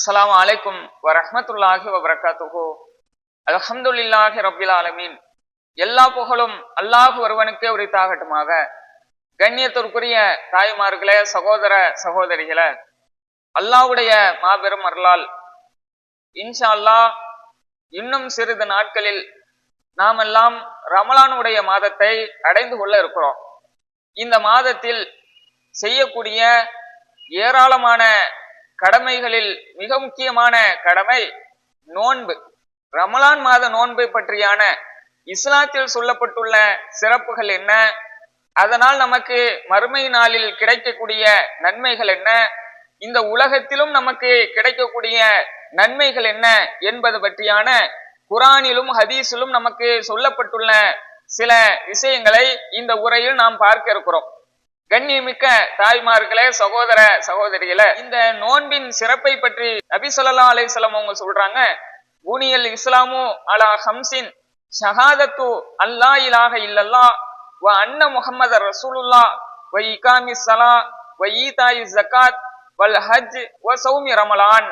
அஸ்லாம் அலைக்கும் வரஹ்மத்துல்லாஹி வபரகாத்துஹு. அலஹம்துல்லாஹி ரபில் ஆலமீன். எல்லா புகழும் அல்லாஹ் ஒருவனுக்கே உரித்தாகட்டுமாக. கண்ணியத்திற்குரிய தாய்மார்களே சகோதர சகோதரிகளே அல்லாஹ்வுடைய மாபெரும் அருளால் இன்ஷா அல்லாஹ் இன்னும் சிறிது நாட்களில் நாமெல்லாம் ரமலானுடைய மாதத்தை அடைந்து கொள்ள இருக்கிறோம். இந்த மாதத்தில் செய்யக்கூடிய ஏராளமான கடமைகளில் மிக முக்கியமான கடமை நோன்பு. ரமலான் மாத நோன்பை பற்றியான இஸ்லாத்தில் சொல்லப்பட்டுள்ள சிறப்புகள் என்ன? அதனால் நமக்கு மறுமை நாளில் கிடைக்கக்கூடிய நன்மைகள் என்ன? இந்த உலகத்திலும் நமக்கு கிடைக்கக்கூடிய நன்மைகள் என்ன என்பது பற்றியான குரானிலும் ஹதீஸிலும் நமக்கு சொல்லப்பட்டுள்ள சில விஷயங்களை இந்த உரையில் நாம் பார்க்க இருக்கிறோம். கண்ணியமிக்க தாய்மார்களே சகோதர சகோதரிகளே இந்த நோன்பின் சிறப்பை பற்றி நபி சொல்லா அலிசல்லாம் அவங்க சொல்றாங்க. ஊனியல் இஸ்லாமு அலா ஹம்சின் ஷஹாதத்து அல்லா இலாக இல்லல்லா வ அன்ன முகமது ரசூலுல்லா வ இகாமி சலா வ ஈதாயி ஜக்காத் வல் ஹஜ் வ சௌமி ரமலான்.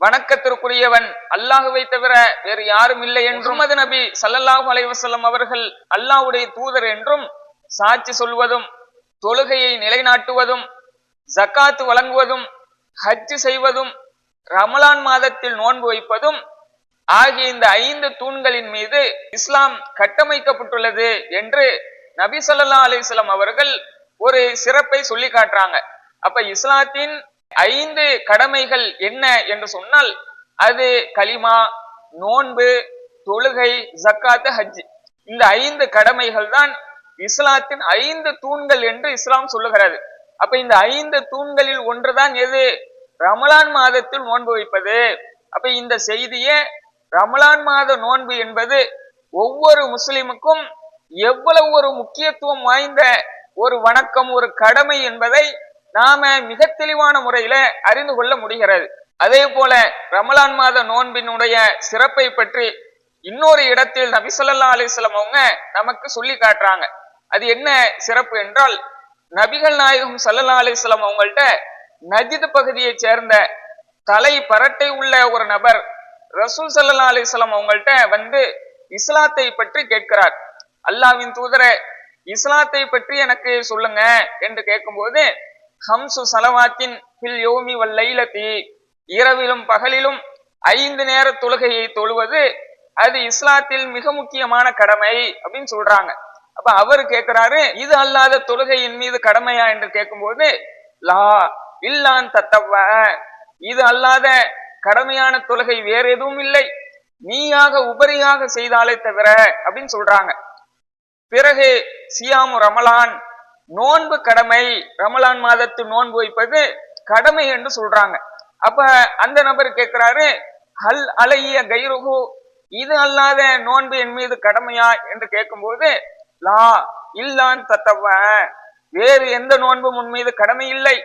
வணக்கத்திற்குரியவன் அல்லாஹுவை தவிர வேறு யாரும் இல்லை என்றும் முகமது நபி சல்லல்லாஹு அலைவசல்லம் அவர்கள் அல்லாஹ்வுடைய தூதர் என்றும் சாட்சி சொல்வதும் தொழுகையை நிலைநாட்டுவதும் ஜக்காத்து வழங்குவதும் ஹஜ் செய்வதும் ரமலான் மாதத்தில் நோன்பு வைப்பதும் ஆகிய இந்த ஐந்து தூண்களின் மீது இஸ்லாம் கட்டமைக்கப்பட்டுள்ளது என்று நபி சொல்லா அலிஸ்லாம் அவர்கள் ஒரு சிறப்பை சொல்லி காட்டுறாங்க. அப்ப இஸ்லாத்தின் ஐந்து கடமைகள் என்ன என்று சொன்னால் அது கலிமா நோன்பு தொழுகை ஜக்காத்து ஹஜ். இந்த ஐந்து கடமைகள் தான் இஸ்லாத்தின் ஐந்து தூண்கள் என்று இஸ்லாம் சொல்லுகிறது. அப்ப இந்த ஐந்து தூண்களில் ஒன்றுதான் எது? ரமலான் மாதத்தில் நோன்பு வைப்பது. அப்ப இந்த செய்தியே ரமலான் மாத நோன்பு என்பது ஒவ்வொரு முஸ்லிமுக்கும் எவ்வளவு ஒரு முக்கியத்துவம் வாய்ந்த ஒரு வணக்கம் ஒரு கடமை என்பதை நாம மிக தெளிவான முறையில அறிந்து கொள்ள முடிகிறது. அதே போல ரமலான் மாத நோன்பினுடைய சிறப்பை பற்றி இன்னொரு இடத்தில் நபிசல்லா அலிஸ்லாம் அவங்க நமக்கு சொல்லி காட்டுறாங்க. அது என்ன சிறப்பு என்றால் நபிகள் நாயகம் சல்லல்லா அலிஸ்லாம் அவங்கள்ட்ட நஜித் பகுதியை சேர்ந்த தலை பரட்டை உள்ள ஒரு நபர் ரசூல் சல்லா அலிஸ்லாம் அவங்கள்ட்ட வந்து இஸ்லாத்தை பற்றி கேட்கிறார். அல்லாவின் தூதர இஸ்லாத்தை பற்றி எனக்கு சொல்லுங்க என்று கேட்கும்போது ஹம்சு சலவாத்தின் பில் யோமி வல்லைலத்தி இரவிலும் பகலிலும் ஐந்து நேர தொழுகையை தொழுவது அது இஸ்லாத்தில் மிக முக்கியமான கடமை அப்படின்னு சொல்றாங்க. அப்ப அவர் கேட்கிறாரு இது அல்லாத தொழுகையின் மீது கடமையா என்று கேட்கும்போது லா இல்லான் தத்தவ இது அல்லாத கடமையான தொழுகை வேற எதுவும் இல்லை. நீயாக உபரியாக செய்தாலே தவிர அப்படின்னு சொல்றாங்க. பிறகு சியாமு ரமலான் நோன்பு கடமை ரமலான் மாதத்து நோன்பு வைப்பது கடமை என்று சொல்றாங்க. அப்ப அந்த நபர் கேட்கிறாரு ஹல் அலைய கைருகு இது அல்லாத நோன்பு என் மீது கடமையா என்று கேட்கும்போது லா இல்லான் தத்தவ வேறு எந்த நோன்பும் உன் மீது கடமை இல்லை.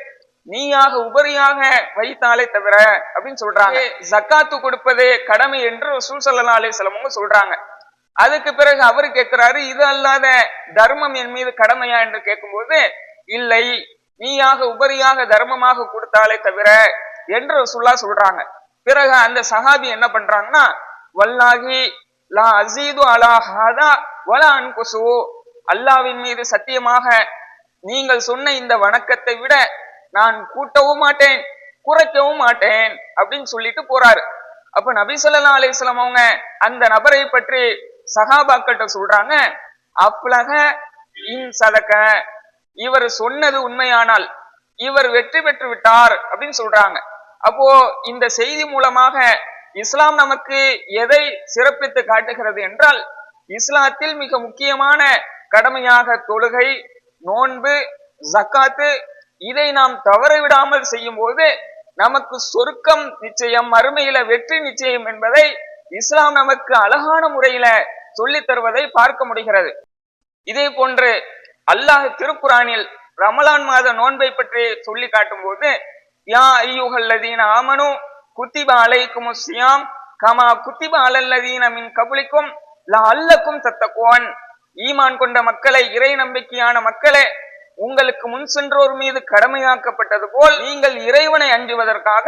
நீயாக உபரியாக வைத்தாலே தவிர அப்படின்னு சொல்றாங்க. ஜக்காத்து கொடுப்பது கடமை என்று ரசூல் சல்லா அலிஸ்லமுங்க சொல்றாங்க. அதுக்கு பிறகு அவரு கேட்கிறாரு இது அல்லாத தர்மம் என் மீது கடமையா என்று கேட்கும்போது இல்லை நீயாக உபரியாக தர்மமாக கொடுத்தாலே தவிர என்று ரசூல்லா சொல்றாங்க. பிறகு அந்த சஹாபி என்ன பண்றாங்கன்னா வல்லாகி லா அசீது அலா ஹாதா வலா அன்குசு. அல்லாவின் மீது சத்தியமாக நீங்கள் சொன்ன இந்த வணக்கத்தை விட நான் கூட்டவும் மாட்டேன் குறைக்கவும் மாட்டேன் அப்படின்னு சொல்லிட்டு போறாரு. அப்ப நபி சொல்லா அலிஸ்லாம் அவங்க அந்த நபரை பற்றி சகாபாக்கிட்ட சொல்றாங்க அப்லக இன் சதக்க இவர் சொன்னது உண்மையானால் இவர் வெற்றி பெற்று விட்டார் அப்படின்னு சொல்றாங்க. அப்போ இந்த செய்தி மூலமாக இஸ்லாம் நமக்கு எதை சிறப்பித்து காட்டுகிறது என்றால் இஸ்லாத்தில் மிக முக்கியமான கடமையாக தொழுகை நோன்பு ஜக்காத்து இதை நாம் தவற விடாமல் செய்யும் போது நமக்கு சொருக்கம் நிச்சயம் மறுமையில வெற்றி நிச்சயம் என்பதை இஸ்லாம் நமக்கு அழகான முறையில சொல்லி தருவதை பார்க்க முடிகிறது. இதே போன்று அல்லாஹ் திருக்குறானில் ரமலான் மாத நோன்பை பற்றி சொல்லி காட்டும் போது யா ஐயுகல்லதீன ஆமனு குத்திப அலைக்கும் சியாம் கமா குத்திப அலல்லதீன மின் கபுலிக்கும் அல்லக்கும் தத்தக்குவான் ஈமான் கொண்ட மக்களை இறை நம்பிக்கையான மக்களே உங்களுக்கு முன் சென்றோர் மீது கடமையாக்கப்பட்டது போல் நீங்கள் இறைவனை அஞ்சுவதற்காக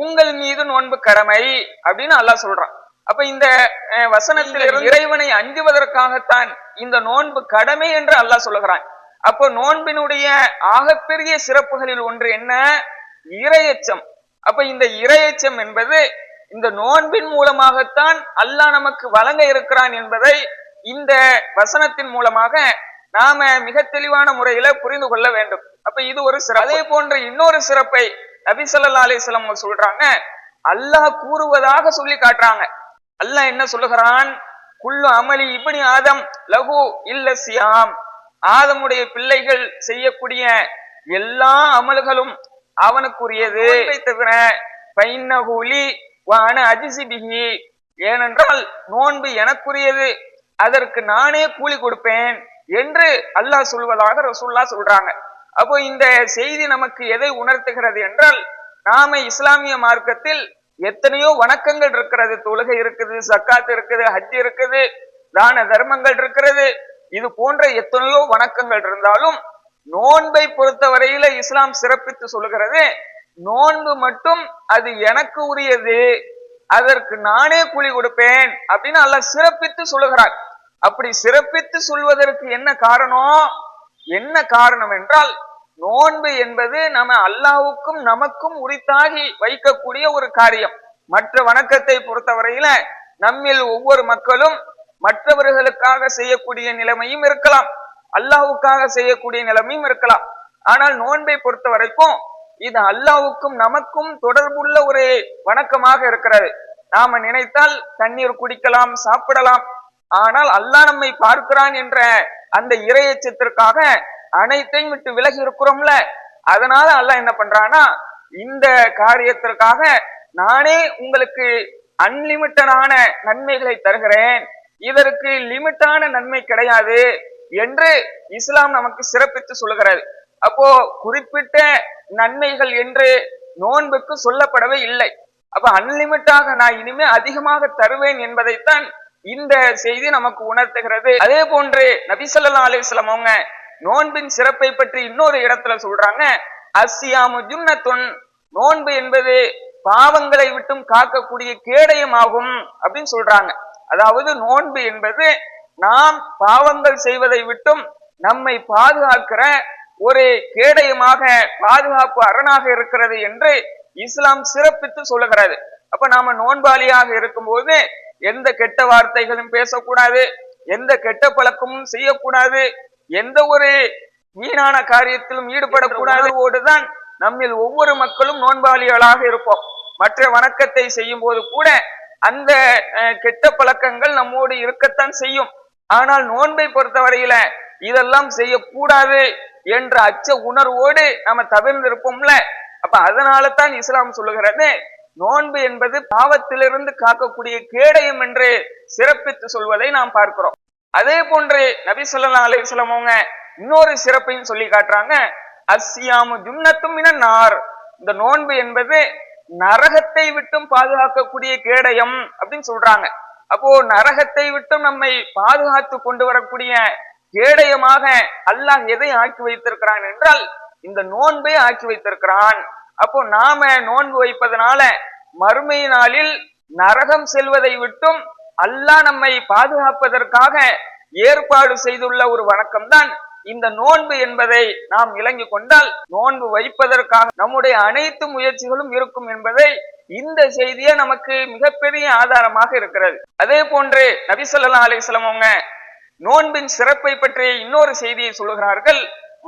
உங்கள் மீது நோன்பு கடமை அப்படின்னு அல்லாஹ் சொல்றான். அப்ப இந்த வசனத்தில் இறைவனை அஞ்சுவதற்காகத்தான் இந்த நோன்பு கடமை என்று அல்லாஹ் சொல்லுகிறான் அப்போ நோன்பினுடைய ஆகப்பெரிய சிறப்புகளில் ஒன்று என்ன? இரையச்சம். அப்ப இந்த இரையச்சம் என்பது இந்த நோன்பின் மூலமாகத்தான் அல்லாஹ் நமக்கு வழங்க இருக்கிறான் என்பதை இந்த வசனத்தின் மூலமாக நாம மிக தெளிவான முறையில புரிந்து கொள்ள வேண்டும். அப்ப இது ஒரு சிறப்பு. அதே போன்ற இன்னொரு சிறப்பை நபி வஸல்லம் அவங்க சொல்றாங்க. அல்லாஹ் கூறுவதாக சொல்லி காட்டுறாங்க. அல்லாஹ் என்ன சொல்லுகிறான்? குல்லு அமலி இப்னி ஆதம் லகு இல்ல சியாம். ஆதமுடைய பிள்ளைகள் செய்யக்கூடிய எல்லா அமல்களும் அவனுக்குரியது. தவிர பைன்னகுலி வான அஜிசிபிகி. ஏனென்றால் நோன்பு எனக்குரியது. அதற்கு நானே கூலி கொடுப்பேன் என்று அல்லாஹ் சொல்வதாக ரசூல்லா சொல்றாங்க. அப்போ இந்த செய்தி நமக்கு எதை உணர்த்துகிறது என்றால் நாம இஸ்லாமிய மார்க்கத்தில் எத்தனையோ வணக்கங்கள் இருக்கிறது. தொழுகை இருக்குது சக்காத் இருக்குது ஹஜ் இருக்குது தான தர்மங்கள் இருக்கிறது. இது போன்ற எத்தனையோ வணக்கங்கள் இருந்தாலும் நோன்பை பொறுத்தவரையில இஸ்லாம் சிறப்பித்து சொல்லுகிறது. நோன்பு மட்டும் அது எனக்கு உரியது. அதற்கு நானே கூலி கொடுப்பேன் அப்படின்னு அல்லாஹ் சிறப்பித்து சொல்லுகிறார் அப்படி சிறப்பித்து சொல்வதற்கு என்ன காரணம் என்ன காரணம் என்றால் நோன்பு என்பது நம்ம அல்லாவுக்கும் நமக்கும் உரித்தாகி வைக்கக்கூடிய ஒரு காரியம். மற்ற வணக்கத்தை பொறுத்தவரையில நம்மில் ஒவ்வொரு மக்களும் மற்றவர்களுக்காக செய்யக்கூடிய நிலைமையும் இருக்கலாம். அல்லாஹ்வுக்காக செய்யக்கூடிய நிலைமையும் இருக்கலாம். ஆனால் நோன்பை பொறுத்த வரைக்கும் இது அல்லாவுக்கும் நமக்கும் தொடர்புள்ள ஒரு வணக்கமாக இருக்கிறது. நாம நினைத்தால் தண்ணீர் குடிக்கலாம் சாப்பிடலாம். ஆனால் அல்லாஹ் நம்மை பார்க்கிறான் என்ற அந்த இரையச்சத்திற்காக அனைத்தையும் விட்டு விலகி இருக்கிறோம்ல. அதனால அல்லாஹ் என்ன பண்றானா இந்த காரியத்திற்காக நானே உங்களுக்கு அன்லிமிட்டடான நன்மைகளை தருகிறேன். இதற்கு லிமிட்டான நன்மை கிடையாது என்று இஸ்லாம் நமக்கு சிறப்பித்து சொல்கிறது அப்போ குறிப்பிட்ட நன்மைகள் என்று நோன்புக்கு சொல்லப்படவே இல்லை. அப்ப அன்லிமிட்டாக நான் இனிமே அதிகமாக தருவேன் என்பதைத்தான் இந்த செய்தி நமக்கு உணர்த்துகிறது. அதே போன்று நபி ஸல்லல்லாஹு அவங்க நோன்பின் சிறப்பை பற்றி இன்னொரு இடத்துல சொல்றாங்க. அஸ்ஸியாமு ஜுன்னத்துன். நோன்பு என்பது பாவங்களை விட்டும் காக்கக்கூடிய கேடயமாகும் அப்படின்னு சொல்றாங்க. அதாவது நோன்பு என்பது நாம் பாவங்கள் செய்வதை விட்டும் நம்மை பாதுகாக்கிற ஒரு கேடயமாக பாதுகாப்பு அரணாக இருக்கிறது என்று இஸ்லாம் சிறப்பித்து சொல்லுகிறது. அப்ப நாம நோன்பாளியாக இருக்கும்போது எந்த கெட்ட வார்த்தைகளும் பேசக்கூடாது எந்த கெட்ட பழக்கமும் செய்யக்கூடாது எந்த ஒரு வீணான காரியத்திலும் ஈடுபடக்கூடாதோடுதான் நம்மில் ஒவ்வொரு மக்களும் நோன்பாளிகளாக இருப்போம். மற்ற வணக்கத்தை செய்யும் போது கூட அந்த கெட்ட பழக்கங்கள் நம்மோடு இருக்கத்தான் செய்யும். ஆனால் நோன்பை பொறுத்தவரையில இதெல்லாம் செய்யக்கூடாது. என்ற அச்ச உணர்வோடு நம்ம தவிர்ந்திருப்போம்ல. அப்ப அதனால தான் இஸ்லாம் சொல்லுகிறது நோன்பு என்பது பாவத்திலிருந்து காக்கக்கூடிய கேடயம் என்று சிறப்பித்து சொல்வதை நாம் பார்க்கிறோம். அதே போன்று நபி ஸல்லல்லாஹு அலைஹி வஸல்லம் அவங்க இன்னொரு சிறப்பையும் சொல்லி காட்டுறாங்க அஸ்ஸியாமு ஜுன்னத்தும் இன நார் இந்த நோன்பு என்பது நரகத்தை விட்டும் பாதுகாக்கக்கூடிய கேடயம் அப்படின்னு சொல்றாங்க. அப்போ நரகத்தை விட்டும் நம்மை பாதுகாத்து கொண்டு வரக்கூடிய கேடயமாக அல்லாஹ் எதை ஆக்கி வைத்திருக்கிறான் என்றால் இந்த நோன்பை ஆக்கி வைத்திருக்கிறான். அப்போ நாம நோன்பு வைப்பதனால மறுமை நாளில் நரகம் செல்வதை விட்டும் அல்லாஹ் நம்மை பாதுகாப்பதற்காக ஏற்பாடு செய்துள்ள ஒரு வணக்கம் தான் இந்த நோன்பு என்பதை நாம் விளங்கி கொண்டால் நோன்பு வைப்பதற்காக நம்முடைய அனைத்து முயற்சிகளும் இருக்கும் என்பதை இந்த செய்தியே நமக்கு மிகப்பெரிய ஆதாரமாக இருக்கிறது. அதே போன்று நபி அலிஸ்லாம் அவங்க நோன்பின் சிறப்பை பற்றிய இன்னொரு செய்தியை சொல்லுகிறார்கள்.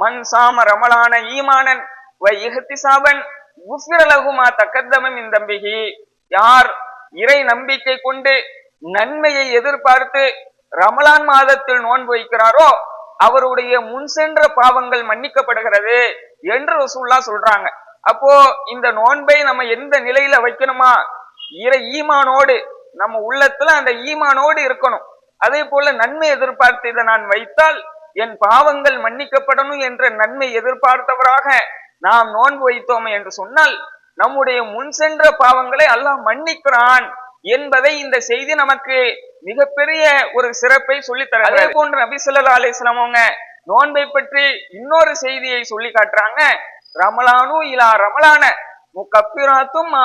மண் சாம ரமலான ஈமானன் வ இஹ்திசாபன் குஃபிரலகுமா தக்கத்தமம் இந்தம்பிகி யார் இறை நம்பிக்கை கொண்டு நன்மையை எதிர்பார்த்து ரமலான் மாதத்தில் நோன்பு வைக்கிறாரோ அவருடைய முன் சென்ற பாவங்கள் மன்னிக்கப்படுகிறது என்று ரசூல்லா சொல்றாங்க. அப்போ இந்த நோன்பை நம்ம எந்த நிலையில வைக்கணுமா? இறை ஈமானோடு நம்ம உள்ளத்துல அந்த ஈமானோடு இருக்கணும். அதே போல நன்மை எதிர்பார்த்து இதை நான் வைத்தால் என் பாவங்கள் மன்னிக்கப்படணும் என்ற நன்மை எதிர்பார்த்தவராக நாம் நோன்பு வைத்தோமே என்று சொன்னால் நம்முடைய முன் சென்ற பாவங்களை அல்லாஹ் மன்னிக்கிறான் என்பதை இந்த செய்தி நமக்கு மிகப்பெரிய ஒரு சிறப்பை சொல்லி தர அதே போன்று நபி வஸல்லம் அவங்க நோன்பை பற்றி இன்னொரு செய்தியை சொல்லி காட்டுறாங்க. ரமலானு இலா ரமலான முகப்பிராத்தும் மா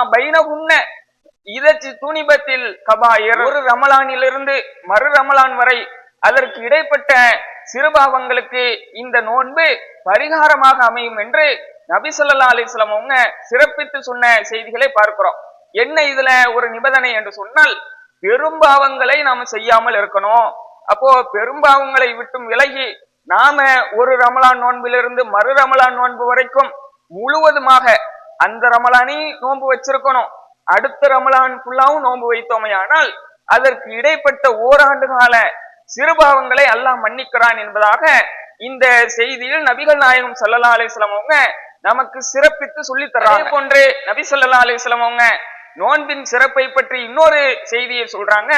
பைனகுன்ன இதச்சி துணிபத்தில் கபாயர். ஒரு ரமலானிலிருந்து மறு ரமலான் வரை அதற்கு இடைப்பட்ட சிறுபாவங்களுக்கு இந்த நோன்பு பரிகாரமாக அமையும் என்று நபிசல்லா அலிஸ்லாம் அவங்க சிறப்பித்து சொன்ன செய்திகளை பார்க்கிறோம். என்ன இதுல ஒரு நிபந்தனை என்று சொன்னால் பெரும்பாவங்களை நாம செய்யாமல் இருக்கணும். அப்போ பெரும்பாவங்களை விட்டும் விலகி நாம ஒரு ரமலான் நோன்பிலிருந்து மறு ரமலான் நோன்பு வரைக்கும் முழுவதுமாக அந்த ரமலானி நோன்பு வச்சிருக்கணும். அடுத்த ரமலான் ஃபுல்லாவும் நோன்பு வைத்தோமையானால் அதற்கு இடைப்பட்ட ஓராண்டு கால சிறுபாவங்களை அல்லாஹ் மன்னிக்கிறான் என்பதாக இந்த செய்தியில் நபிகள் நாயகம் சல்லல்லா அலைஹி அவங்க நமக்கு சிறப்பித்து சொல்லி தர்றாங்க. போன்று நபி ஸல்லல்லாஹு அலைஹி அவங்க நோன்பின் சிறப்பை பற்றி இன்னொரு செய்தியை சொல்றாங்க.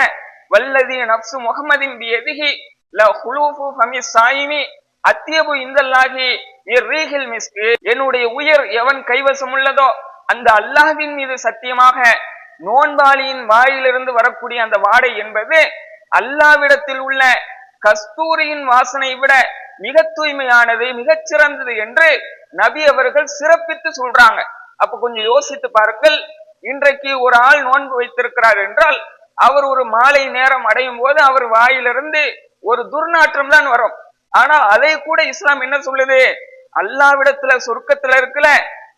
வல்லதி நப்சு முகமதின் எதிகி ல ஹுலூஃபு ஃபமி சாயிமி அத்தியபு இந்தல்லாஹி ரீஹில் மிஸ்கு. என்னுடைய உயிர் எவன் கைவசம் உள்ளதோ அந்த அல்லாஹின் மீது சத்தியமாக நோன்பாளியின் வாயிலிருந்து வரக்கூடிய அந்த வாடை என்பது அல்லாவிடத்தில் உள்ள கஸ்தூரியின் வாசனை விட மிக தூய்மையானது மிகச் சிறந்தது என்று நபி அவர்கள் சிறப்பித்து சொல்றாங்க. அப்ப கொஞ்சம் யோசித்து பாருங்கள் இன்றைக்கு ஒரு ஆள் நோன்பு வைத்திருக்கிறார் என்றால் அவர் ஒரு மாலை நேரம் அடையும் போது அவர் வாயிலிருந்து ஒரு துர்நாற்றம் தான் வரும். ஆனால் அதை கூட இஸ்லாம் என்ன சொல்லுது? அல்லாவிடத்துல சொர்க்கத்துல இருக்கல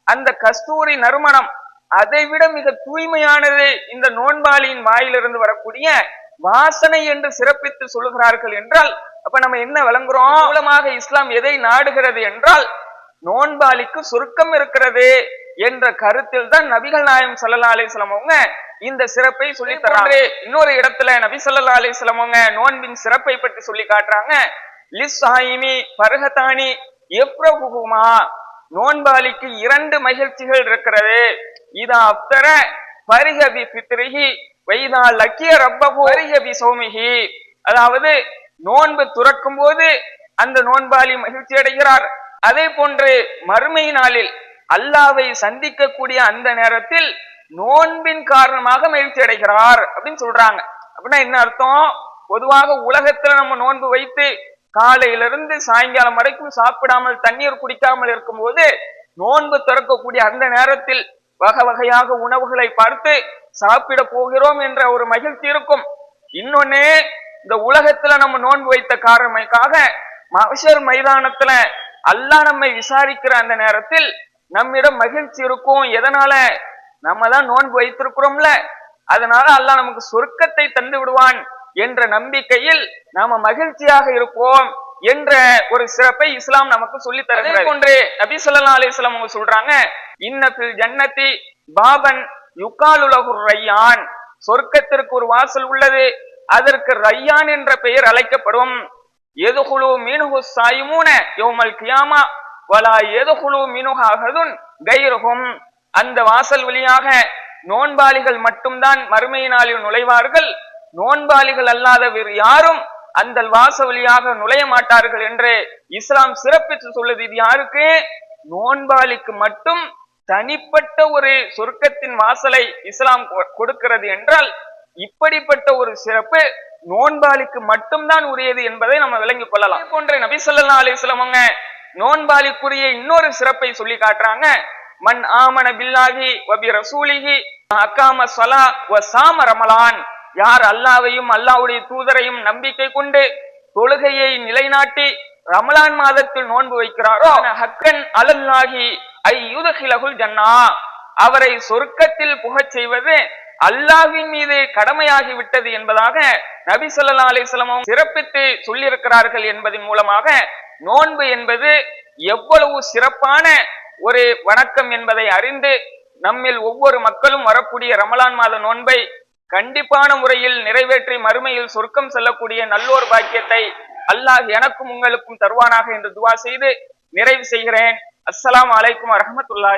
அந்த கஸ்தூரி நறுமணம் அதை விட மிக தூய்மையானது இந்த நோன்பாளியின் வாயிலிருந்து வரக்கூடிய வாசனை என்று சிறப்பித்து சொல்லுகிறார்கள் என்றால் அப்ப நம்ம என்ன விளங்குறோம்? மூலமாக இஸ்லாம் எதை நாடுகிறது என்றால் நோன்பாளிக்கு சுருக்கம் இருக்கிறது என்ற கருத்தில் தான் நபிகள் நாயம் ஸல்லல்லாஹு அலைஹி வஸல்லம் அவங்க இந்த சிறப்பை சொல்லி தராங்க. இன்னொரு இடத்துல நபி ஸல்லல்லாஹு அலைஹி வஸல்லம் அவங்க நோன்பின் சிறப்பை பற்றி சொல்லி காட்டுறாங்க. லிஸ்ஸாயிமி பர்ஹதானி எப்ரஹுமா நோன்பாளிக்கு இரண்டு மகிழ்ச்சிகள் இருக்கிறது. இதா அப்தர பரிஹபி பித்ரிகி வைதா லக்கிய ரப்பகு பரிஹபி சோமிகி அதாவது நோன்பு துறக்கும் போது அந்த நோன்பாளி மகிழ்ச்சி அடைகிறார். அதே போன்று மறுமை நாளில் அல்லாவை சந்திக்கக்கூடிய அந்த நேரத்தில் நோன்பின் காரணமாக மகிழ்ச்சி அடைகிறார் அப்படின்னு சொல்றாங்க. அப்படின்னா என்ன அர்த்தம்? பொதுவாக உலகத்துல நம்ம நோன்பு வைத்து காலையிலிருந்து சாயங்காலம் வரைக்கும் சாப்பிடாமல் தண்ணீர் குடிக்காமல் இருக்கும்போது நோன்பு திறக்கக்கூடிய அந்த நேரத்தில் வகை வகையாக உணவுகளை பார்த்து சாப்பிட போகிறோம் என்ற ஒரு மகிழ்ச்சி இருக்கும். இன்னொன்னு இந்த உலகத்துல நம்ம நோன்பு வைத்த காரணமைக்காக மகஷர் மைதானத்துல அல்லாஹ் நம்மை விசாரிக்கிற அந்த நேரத்தில் நம்மிடம் மகிழ்ச்சி இருக்கும். எதனால? நம்ம தான் நோன்பு வைத்திருக்கிறோம்ல. அதனால அல்லாஹ் நமக்கு சொர்க்கத்தை தந்து விடுவான் என்ற நம்பிக்கையில் நாம மகிழ்ச்சியாக இருப்போம் என்ற ஒரு சிறப்பை இஸ்லாம் நமக்கு சொல்லி தருகிறது. போன்று நபி சொல்லா அலைஹி அவங்க சொல்றாங்க இன்னத்தில் ஜன்னத்தி ஜன்னதி பாபன் யுக்காலுலகு ரையான். சொர்க்கத்திற்கு ஒரு வாசல் உள்ளது அதற்கு ரையான் என்ற பெயர் அழைக்கப்படும். எதுகுழு மீனுகு சாயுமூன யோமல் கியாமா வலா எதுகுழு மீனுகாகதுன் கைருகும் அந்த வாசல் வழியாக நோன்பாளிகள் மட்டும்தான் மறுமையினாலில் நுழைவார்கள். நோன்பாளிகள் அல்லாத வேறு யாரும் அந்த வாச வழியாக நுழைய மாட்டார்கள் என்று இஸ்லாம் சிறப்பித்து சொல்லுது. இது யாருக்கு? நோன்பாளிக்கு மட்டும் தனிப்பட்ட ஒரு சொர்க்கத்தின் வாசலை இஸ்லாம் கொ- கொடுக்கிறது என்றால் இப்படிப்பட்ட ஒரு சிறப்பு நோன்பாளிக்கு மட்டும்தான் உரியது என்பதை நம்ம விளங்கிக் கொள்ளலாம். போன்ற நபி ஸல்லல்லாஹு அலைஹி வஸல்லம் அவங்க நோன்பாளிக்குரிய இன்னொரு சிறப்பை சொல்லி காட்டுறாங்க. மண் ஆமன பில்லாஹி வபி ரசூலிகி அக்காம சொலா வ சாம ரமலான். யார் அல்லாவையும் அல்லாஹ்வுடைய தூதரையும் நம்பிக்கை கொண்டு தொழுகையை நிலைநாட்டி ரமலான் மாதத்தில் நோன்பு வைக்கிறாரோ? ஹக்கன் அலல்லாஹி ஐ யுதஹிலகுல் ஜன்னா. அவரை சொர்க்கத்தில் புகச் செய்வது அல்லாஹ்வின் மீது கடமையாகி விட்டது என்பதாக நபி வஸல்லம் அவங்க சிறப்பித்து சொல்லியிருக்கிறார்கள் என்பதன் மூலமாக நோன்பு என்பது எவ்வளவு சிறப்பான ஒரு வணக்கம் என்பதை அறிந்து நம்மில் ஒவ்வொரு மக்களும் வரக்கூடிய ரமலான் மாத நோன்பை கண்டிப்பான முறையில் நிறைவேற்றி மறுமையில் சொர்க்கம் செல்லக்கூடிய நல்லோர் பாக்கியத்தை அல்லாஹ் எனக்கும் உங்களுக்கும் தருவானாக என்று துவா செய்து நிறைவு செய்கிறேன். அஸ்லாம் அலைக்கும் வரஹ்மத்துல்லாஹி